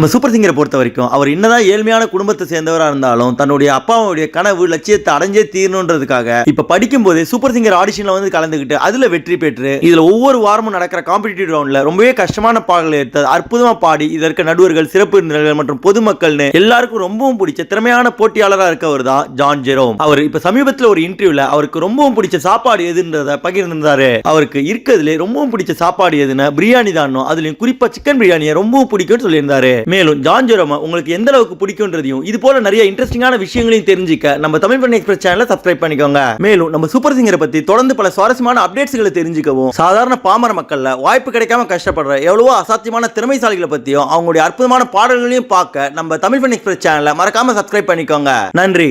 நம்ம சூப்பர் சிங்கரை பொறுத்த வரைக்கும் அவர் என்னதான் ஏழ்மையான குடும்பத்தை சேர்ந்தவராக இருந்தாலும் தன்னுடைய அப்பாவுடைய கனவு லட்சியத்தை அடைஞ்சே தீரணுன்றதுக்காக இப்ப படிக்கும் போதே சூப்பர் சிங்கர் ஆடிஷன்ல வந்து கலந்துக்கிட்டு அதுல வெற்றி பெற்று இதுல ஒவ்வொரு வாரமும் நடக்கிற காம்படிட்டிவ் ரவுண்ட்ல ரொம்பவே கஷ்டமான பாடல்களை எடுத்து அற்புதமா பாடி இதற்கு நடுவர்கள் சிறப்பு விருந்தினர்கள் மற்றும் பொதுமக்கள்னு எல்லாருக்கும் ரொம்பவும் பிடிச்ச திறமையான போட்டியாளராக இருக்கவர் தான் ஜான் ஜெரோம். அவர் இப்ப சமீபத்தில் ஒரு இன்டர்வியூல அவருக்கு ரொம்பவும் பிடிச்ச சாப்பாடு எதுன்றத பகிர்ந்திருந்தாரு. அவருக்கு இருக்கிறதுலே ரொம்பவும் பிடிச்ச சாப்பாடு எதுன்னா பிரியாணி தான். அதுலயும் குறிப்பா சிக்கன் பிரியாணியை ரொம்பவும் பிடிக்கும்னு சொல்லியிருந்தாரு. மேலும் ஜான் உங்களுக்கு எந்த அளவுக்கு பிடிக்கும்ன்றதையும் இது போல நிறைய இன்ட்ரெஸ்டிங்கான விஷயங்களையும் தெரிஞ்சுக்க நம்ம தமிழ் பண்ணி எக்ஸ்பிரஸ் சேனலை சப்ஸ்கிரைப் பண்ணிக்கோங்க. மேலும் நம்ம சூப்பர் சிங்கரை பத்தி தொடர்ந்து பல சுவாரஸ்யமான அப்டேட்ஸ்களை தெரிஞ்சுக்கவும் சாதாரண பாமர மக்கள்ல வாய்ப்பு கிடைக்காம கஷ்டப்படுற எவ்வளவோ அசாத்தியமான திறமைசாலிகளை பத்தியும் அவங்களுடைய அற்புதமான பாடல்களையும் பார்க்க நம்ம தமிழ் பண்ணி எக்ஸ்பிரஸ் சேனலை மறக்காம சப்ஸ்கிரைப் பண்ணிக்கோங்க. நன்றி.